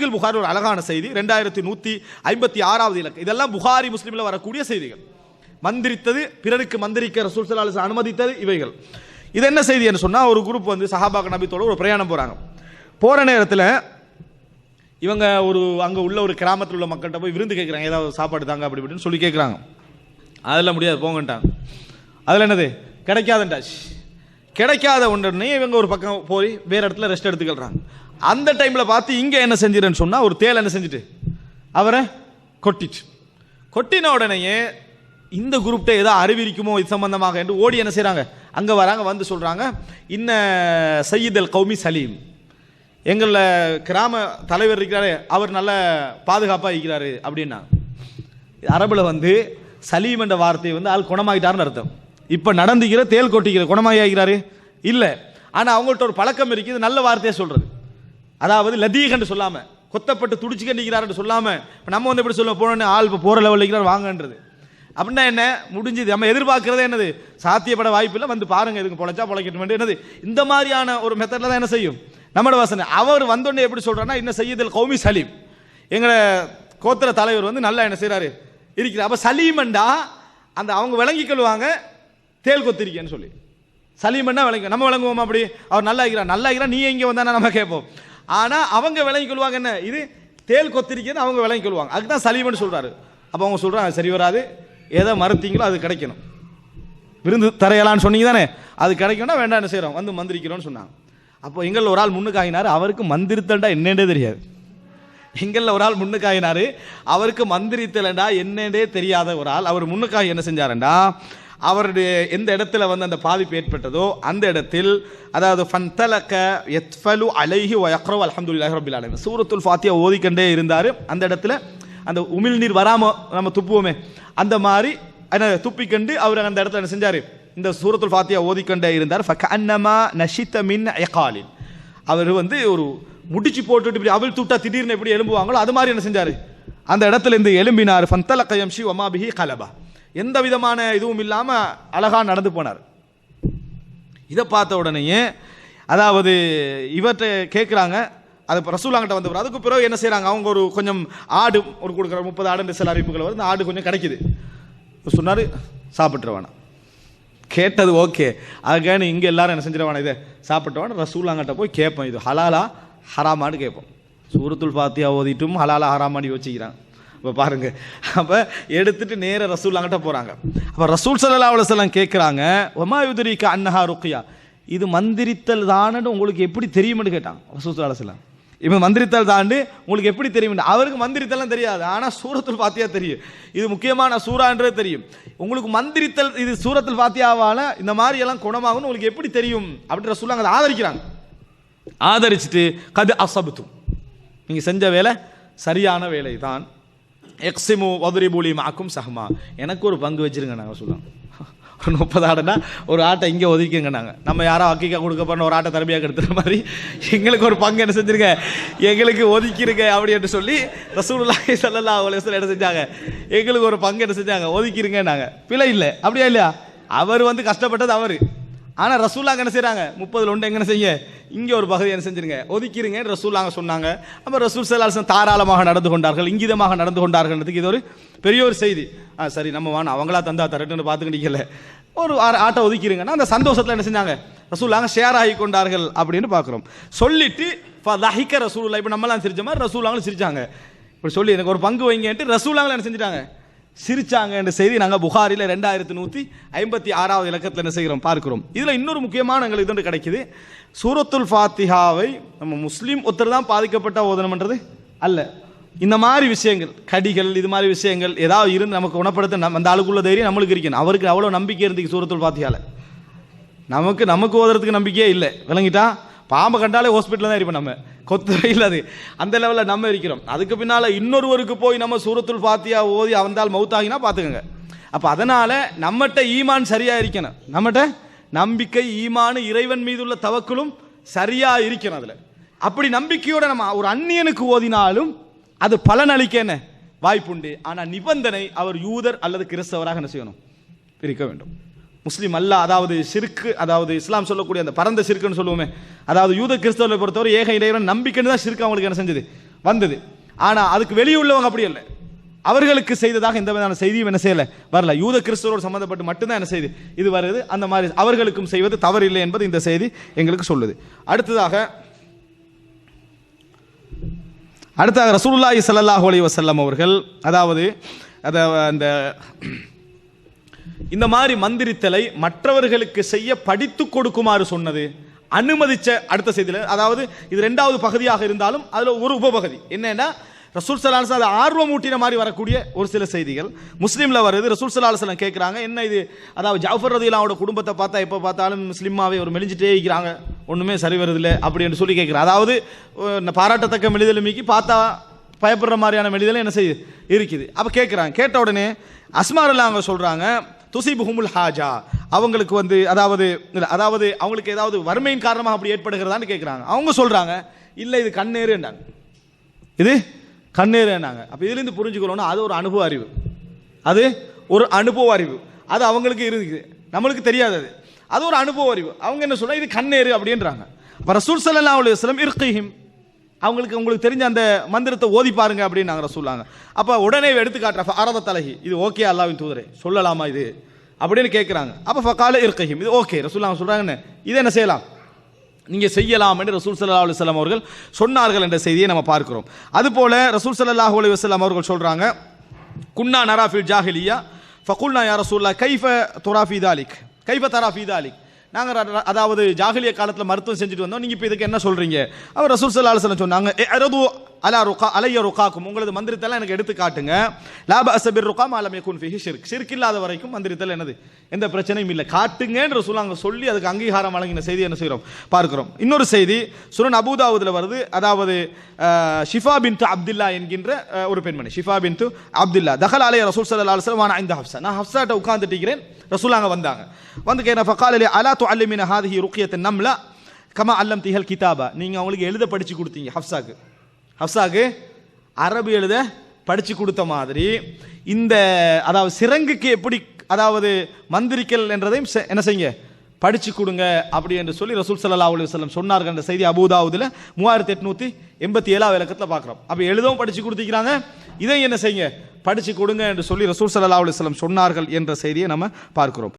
சஹீகுல் புகாரி ஒரு அழகான செய்தி. ரெண்டாயிரத்தி நூற்றி ஐம்பத்தி ஆறாவது இலக்கு. இதெல்லாம் புகாரி முஸ்லீமில் வரக்கூடிய செய்திகள். மந்திரித்தது பிறருக்கு மந்திரிக்க ரசூல் ஸல்லல்லாஹு அனுமதித்தது இவைகள். இது என்ன செய்தி என்று சொன்னால் ஒரு குரூப் வந்து சஹாபாக் நபித்தோட ஒரு பிரயாணம் போகிறாங்க போகிற நேரத்தில் இவங்க ஒரு அங்கே உள்ள ஒரு கிராமத்தில் உள்ள மக்கள்கிட்ட போய் விருந்து கேட்குறாங்க ஏதாவது சாப்பாடு தாங்க அப்படி இப்படின்னு சொல்லி கேட்குறாங்க அதெல்லாம் முடியாது போங்கன்ட்டாங்க. அதில் என்னது? கிடைக்காதண்டாச்சு கிடைக்காத உடனே இவங்க ஒரு பக்கம் போய் வேறு இடத்துல ரெஸ்ட் எடுத்துக்கிறாங்க அந்த டைமில் பார்த்து இங்கே என்ன செஞ்சிருன்னு சொன்னால் ஒரு தேல் என்ன செஞ்சுட்டு? அவரை கொட்டிச்சு. கொட்டின உடனேயே இந்த குரூப்ட்ட ஏதோ அறிவிக்குமோ இது சம்பந்தமாக என்று ஓடி என்ன செய்கிறாங்க அங்கே வராங்க வந்து சொல்கிறாங்க இன்ன சையீதல் கௌமி சலீம். எங்களில் கிராம தலைவர் இருக்கிறாரு அவர் நல்ல பாதுகாப்பாக இருக்கிறாரு அப்படின்னா. அரபில் வந்து சலீம் என்ற வார்த்தையை வந்து ஆள் குணமாகிட்டாருன்னு அர்த்தம். இப்போ நடந்துக்கிற தேல் கொட்டிக்கிற குணமாகி ஆகிறாரு இல்லை. ஆனால் அவங்கள்ட்ட ஒரு பழக்கம் இருக்குது நல்ல வார்த்தையை சொல்கிறது அதாவது லதீகன்னு சொல்லாமல் கொத்தப்பட்டு துடிச்சு கண்டிக்கிறாருன்னு சொல்லாமல் இப்போ நம்ம வந்து எப்படி சொல்லுவோம் போனோன்னு ஆள் இப்போ போகிற லெவலில் இருக்கிறார் வாங்கன்றது. அப்படின்னா என்ன? முடிஞ்சது. நம்ம எதிர்பார்க்கறதே என்னது? சாத்தியப்பட வாய்ப்பில்லை வந்து பாருங்க இதுக்கு பொழைச்சா பொழைக்கட்டும் என்னது? இந்த மாதிரியான ஒரு மெத்தடில் தான் என்ன செய்யும்? நம்மளோட வாசனை அவர் வந்தோடனே எப்படி சொல்கிறான்னா இன்னும் சையீதுல் கௌமி சலீம். எங்களை கோத்திர தலைவர் வந்து நல்லா என்ன செய்கிறாரு இருக்கிறார். அப்போ சலீமண்டா அந்த அவங்க விளங்கிக் கொள்வாங்க தேல் கொத்திருக்கேன்னு சொல்லி. சலீமண்டா விளங்க நம்ம விளங்குவோமா அப்படி? அவர் நல்லா இருக்கிறார். நல்லா இருக்கிறா நீ எங்கே வந்தானா நம்ம கேட்போம். ஆனால் அவங்க விலங்கி கொள்வாங்க என்ன? இது தேல் கொத்திருக்கேன்னு அவங்க விலங்கி கொள்வாங்க. அதுக்கு தான் சொல்கிறாரு அப்போ அவங்க சொல்கிறாங்க சரி வராது. எதை மறுத்தீங்களோ அது கிடைக்கணும். விருந்து தரையலான்னு சொன்னீங்க தானே அது கிடைக்கும்னா வேண்டாம் என்ன செய்கிறோம் வந்து மந்திரிக்கிறோம்னு சொன்னாங்க. அப்போ எங்களில் ஒரு ஆள் முன்னுக்காகினார் அவருக்கு மந்திரித்தல்டா என்னன்னே தெரியாது. எங்களில் ஒரு ஆள் முன்னுக்காகினார் அவருக்கு மந்திரித்தலண்டா என்னன்னே தெரியாத ஒரு ஆள். அவர் முன்னுக்காக என்ன செஞ்சாரண்டா? அவருடைய எந்த இடத்துல வந்து அந்த பாதிப்பு ஏற்பட்டதோ அந்த இடத்தில் அதாவது ஃபன்தலக்க எத்ஃபலு அலைஹி வயக்ரோ அல்ஹம்துலில்லாஹி ரபில் ஆலமீன். சூரத்துல் ஃபாத்தியா ஓதிக்கண்டே இருந்தார். அந்த இடத்துல அந்த உமிழ்நீர் வராமல் நம்ம துப்புவோமே அந்த மாதிரி என்ன துப்பிக்கண்டு அவர் அந்த இடத்துல என்ன செஞ்சார்? இந்த சூரத்துல் ஃபாத்தியா ஓதிக்கண்டே இருந்தார். ஃபக்கன்னமா நஷித்த மின் எகாலின் அவர் வந்து ஒரு முடிச்சு போட்டுட்டு இப்படி அவள் தூட்டா திடீர்னு எப்படி எலும்புவாங்களோ அது மாதிரி என்ன செஞ்சார்? அந்த இடத்துல இருந்து எலும்பினார் ஃபந்தல கயம்ஷி ஒமாபிஹி கலபா. எந்த விதமான இதுவும் இல்லாமல் அழகாக நடந்து போனார். இதை பார்த்த உடனேயே அதாவது இவர்கிட்ட கேட்குறாங்க அது ரசூலாங்கிட்ட வந்தவர். அதுக்கு பிறகு என்ன செய்கிறாங்க அவங்க ஒரு கொஞ்சம் ஆடு ஒரு கொடுக்குற முப்பது ஆடு சில அறிவிப்புகள் வருது. ஆடு கொஞ்சம் கிடைக்குது. சொன்னார் சாப்பிட்ருவானா வேணாம் கேட்டது ஓகே. அதுக்கான இங்கே எல்லாரும் என்ன செஞ்சிட வேணாம் இதை சாப்பிட்டவான ரசூலாங்கிட்ட போய் கேட்போம். இது ஹலாலா ஹராமான்னு கேட்போம். சூரத்துல் பாத்தியா ஓதிட்டும் ஹலாலா ஹராமான்னு யோசிக்கிறாங்க. இப்போ பாருங்க. அப்போ எடுத்துட்டு நேர ரசூலாங்கிட்ட போகிறாங்க அப்போ ரசூல் சல்லா அலுவலம் கேட்குறாங்க ஒமா யுதரிக்க அன்னஹா ருக்கியா? இது மந்திரித்தல் தானன்னு உங்களுக்கு எப்படி தெரியும்னு கேட்டான் ரசூல் சல்லா அலுவலம் இவன் மந்திரித்தல் தாண்டு உங்களுக்கு எப்படி தெரியும் அவருக்கு மந்திரித்தல்லாம் தெரியாது ஆனால் சூரத்தில் ஃபாத்தியா தெரியும். இது முக்கியமான சூறான்றது தெரியும். உங்களுக்கு மந்திரித்தல் இது சூரத்தில் பாத்தியாவால் இந்த மாதிரி எல்லாம் குணமாகும்னு உங்களுக்கு எப்படி தெரியும்? அப்படின்ற சொல்லுவாங்க அதை ஆதரிக்கிறாங்க. ஆதரிச்சுட்டு கது அசபுத்தும் நீங்கள் செஞ்ச வேலை சரியான வேலை தான் எக்ஸிமு வதுரிபூலி மாக்கும் சஹமா. எனக்கு ஒரு பங்கு வச்சிருங்க நாங்கள் சொல்லுவாங்க ஒரு முப்பது ஆடுனா ஒரு ஆட்டை இங்கே ஒதுக்கிங்க நாங்கள் நம்ம யாரோ அக்கிக்கா கொடுக்க போன ஒரு ஆட்டை திறமையாக எடுத்துகிற மாதிரி எங்களுக்கு ஒரு பங்கு என்ன செஞ்சிருங்க? எங்களுக்கு ஒதுக்கிருங்க அப்படி என்று சொல்லி ரசூலுல்லாஹி ஸல்லல்லாஹு அலைஹி என்ன செஞ்சாங்க? எங்களுக்கு ஒரு பங்கு என்ன செஞ்சாங்க? ஒதுக்கிருங்க நாங்கள் பிழை இல்லை. அப்படியா இல்லையா? அவர் வந்து கஷ்டப்பட்டது அவர். ஆனால் ரசூல்லாங்க என்ன செய்கிறாங்க முப்பதில் ஒன்று எங்கே செய்ய இங்கே ஒரு பகுதி என்ன செஞ்சிருங்க? ஒதுக்கிருங்க ரசூல்லாங்க சொன்னாங்க. அப்போ ரசூல் சலாசன் தாராளமாக நடந்து கொண்டார்கள் இங்கிதமாக நடந்து கொண்டார்கள்ன்றதுக்கு இது ஒரு பெரிய ஒரு செய்தி. ஆ சரி நம்ம வாங்க அவங்களா தந்தா தரட்டுன்னு பார்த்துக்கிட்டீங்கல்ல ஒரு ஆ- ஆட்டை ஒதுக்கிருங்கன்னா அந்த சந்தோஷத்தில் என்ன செஞ்சாங்க? ரசூல்லாங்க ஷேர் ஆகி கொண்டார்கள் அப்படின்னு பார்க்குறோம் சொல்லிட்டு லஹிக்க ரசூலுல்லா இப்போ நம்மளாம் சிரிச்ச மாதிரி ரசூலாங்களும் சிரிச்சாங்க. இப்படி சொல்லி எனக்கு ஒரு பங்கு வைங்கன்ட்டு ரசூலாங்களும் என்ன செஞ்சிட்டாங்க? சிரிச்சாங்க என்ற செய்தி நாங்கள் புகாரில் ரெண்டாயிரத்தி நூற்றி ஐம்பத்தி ஆறாவது இலக்கத்தில் என்ன செய்கிறோம்? பார்க்கிறோம். இதில் இன்னொரு முக்கியமான எங்களுக்கு இது ஒன்று கிடைக்குது. சூரத்துல் ஃபாத்திஹாவை நம்ம முஸ்லீம் ஒருத்தர் தான் பாதிக்கப்பட்ட ஓதனம்ன்றது அல்ல. இந்த மாதிரி விஷயங்கள் கடிகள் இது மாதிரி விஷயங்கள் ஏதாவது இருந்து நமக்கு குணப்படுத்த நம்ம அந்த ஆளுக்குள்ள தைரியம் நம்மளுக்கு இருக்கணும். அவருக்கு அவ்வளோ நம்பிக்கை இருந்துக்கு சூரத்துல் ஃபாத்திஹால. நமக்கு நமக்கு ஓதுறதுக்கு நம்பிக்கையே இல்லை. விளங்கிட்டா? பாம்பை கண்டாலே ஹாஸ்பிட்டலில் தான் இருப்போம் நம்ம. கொத்து இல்லை அது. அந்த லெவலில் நம்ம இருக்கிறோம். அதுக்கு பின்னால் இன்னொருவருக்கு போய் நம்ம சூரத்துல் ஃபாத்தியா ஓதி அவந்தால் மவுத்தாகினா பார்த்துக்கோங்க. அப்போ அதனால் நம்மகிட்ட ஈமான் சரியாக இருக்கணும். நம்மகிட்ட நம்பிக்கை ஈமான் இறைவன் மீது உள்ள தவக்களும் சரியாக இருக்கணும் அதில். அப்படி நம்பிக்கையோட நம்ம ஒரு அந்நியனுக்கு ஓதினாலும் அது பலனளிக்க என்ன? வாய்ப்புண்டு. ஆனால் நிபந்தனை அவர் யூதர் அல்லது கிறிஸ்தவராக என்ன செய்யணும்? இருக்க வேண்டும். முஸ்லீம் அல்ல அதாவது சிறுக்கு அதாவது இஸ்லாம் சொல்லக்கூடிய அந்த பரந்த சிறுக்குன்னு சொல்லுவோமே. அதாவது யூத கிறிஸ்தவர்களை பொறுத்தவரை ஏக இறைவன் நம்பிக்கைன்னு தான் சிறுக்கு அவங்களுக்கு என்ன செஞ்சது? வந்தது. ஆனால் அதுக்கு வெளியே உள்ளவங்க அப்படி இல்லை அவர்களுக்கு செய்ததாக எந்த விதமான செய்தியும் என்ன செய்யலை? வரல. யூத கிறிஸ்தவரோடு சம்மந்தப்பட்டு மட்டும்தான் என்ன செய்யுது இது வருது. அந்த மாதிரி அவர்களுக்கும் செய்வது தவறு இல்லை என்பது இந்த செய்தி எங்களுக்கு சொல்லுது. அடுத்ததாக அடுத்ததாக ரசூல்லாஹி ஸல்லல்லாஹு அலி வசல்லம் அவர்கள் அதாவது அந்த இந்த மாதிரி மந்திரித்தலை மற்றவர்களுக்கு செய்ய படித்து கொடுக்குமாறு சொன்னது அனுமதிச்ச அடுத்த செய்தியில் அதாவது இது ரெண்டாவது பகுதியாக இருந்தாலும் அதில் ஒரு உபபகுதி. என்னன்னா ரசூல் சலாஹ் அது ஆர்வம் ஊட்டின மாதிரி வரக்கூடிய ஒரு சில செய்திகள். முஸ்லீமில் வருது ரசூல் சலாஹ் கேட்குறாங்க என்ன இது? அதாவது ஜாஃபர் ரதிலாவோட குடும்பத்தை பார்த்தா எப்போ பார்த்தாலும் முஸ்லீமாவே ஒரு மெலிஞ்சிட்டே இருக்கிறாங்க ஒன்றுமே சரி வருதில்லை அப்படின்னு சொல்லி கேட்குறேன் அதாவது பாராட்டத்தக்க மெலிதலுமிக்கு பார்த்தா பயப்படுற மாதிரியான மெலிதலும் என்ன செய்யுது இருக்குது. அப்போ கேட்குறாங்க கேட்ட உடனே அஸ்மாரில் அவங்க சொல்கிறாங்க துசிபுகுமுல் ஹாஜா. அவங்களுக்கு வந்து அதாவது அதாவது அவங்களுக்கு ஏதாவது வறுமையின் காரணமாக அப்படி ஏற்படுகிறதான்னு கேட்குறாங்க அவங்க சொல்கிறாங்க இல்லை இது கண்ணேறுன்றாங்க இது கண்ணேறுனாங்க அப்போ இதுலேருந்து புரிஞ்சுக்கிறோன்னா அது ஒரு அனுபவ அறிவு. அது ஒரு அனுபவ அறிவு. அது அவங்களுக்கு இருக்குது. நம்மளுக்கு தெரியாது அது. அது ஒரு அனுபவ அறிவு. அவங்க என்ன சொல்கிறாங்க இது கண்ணேறு அப்படின்றாங்க. அப்போ ரசூல் சல்லா அலுவலம் வஸல்லம் இர்கிஹிம். அவங்களுக்கு உங்களுக்கு தெரிஞ்ச அந்த மந்திரத்தை ஓதி பாருங்க அப்படின்னு நாங்கள் சொல்லாங்க அப்போ உடனே எடுத்து காட்டுற அரத தலகி இது ஓகே அல்லாவின் தூதரே. சொல்லலாமா இது? அப்படின்னு கேட்குறாங்க அப்போ ஃபக்கால இருக்கையும் இது ஓகே ரசூல்லாங்க சொல்கிறாங்கன்னு இதை என்ன செய்யலாம்? நீங்கள் செய்யலாம் என்று ரசூல் சல்லா அலுவலாம் அவர்கள் சொன்னார்கள் என்ற செய்தியை நம்ம பார்க்கிறோம். அதுபோல ரசூல் சல்லாஹ் அலி வஸ்லாம் அவர்கள் சொல்கிறாங்க குன்னா நராஃபில் ஜாஹிலியா? ஃபகுல்னா யார் ரசூல்லா கைஃப துராஃபி தாலிக். கைஃப தராஃபி தாலிக். நாங்கள் அதாவது ஜாகிலிய காலத்தில் மருத்துவம் செஞ்சுட்டு வந்தோம். நீங்கள் இப்போ இதுக்கு என்ன சொல்கிறீங்க அவர் ரசூல் சல்லா சொன்னாங்க அலா ருகா அலைய ருகாக்கும். உங்களது மந்திரத்தெல்லாம் எனக்கு எடுத்து காட்டுங்க. லாப அசபிர் ருகா மாலம் குன் ஃபிஹி ஷிர்க். ஷிர்க் இல்லாத வரைக்கும் மந்திரத்தில் என்னது? எந்த பிரச்சனையும் இல்லை. காட்டுங்கன்ற சொல்லாங்க சொல்லி அதுக்கு அங்கீகாரம் வழங்கின செய்தி என்ன செய்கிறோம் பார்க்கிறோம். இன்னொரு செய்தி சுரன் அபுதாவுதில் வருது. அதாவது ஷிஃபா பின் அப்துல்லா என்கின்ற ஒரு பெண்மணி. ஷிஃபா பின்து அப்துல்லா. தஹல் அலைய ரசூல் சல்லா அலுவலம் வான இந்த ஹப்சா நான் ஹப்சாட்ட உட்காந்துட்டிக்கிறேன் ரசூல் அங்கே வந்தாங்க. வந்து கேட்ட ஃபகால் அலி அலா து அல்லிமின் ஹாதிஹி ருக்கியத்தை நம்ல கமா அல்லம் திஹல் கிதாபா. நீங்கள் அவங்களுக்கு எழுத படித்து கொடுத்தீங்க ஹப்சாக்கு ஹப்சாக்கு அரபு எழுத படித்து கொடுத்த மாதிரி இந்த அதாவது சிறங்குக்கு எப்படி அதாவது மந்திரிக்கல் என்றதையும் செ- என்ன செய்யுங்க? படித்து கொடுங்க அப்படி என்று சொல்லி ரசூல் சல்லா அலைஹி வல்லம் சொன்னார்கள் என்ற செய்தி அபூதாவுதுல மூவாயிரத்தி எட்நூற்றி எண்பத்தி ஏழாவது இலக்கத்தில் பார்க்குறோம். அப்போ எழுதவும் படித்து கொடுத்துக்கிறாங்க இதை என்ன செய்யுங்க? படித்து கொடுங்க என்று சொல்லி ரசூல் சல்லா அலைஹி வல்லம் சொன்னார்கள் என்ற செய்தியை நம்ம பார்க்குறோம்.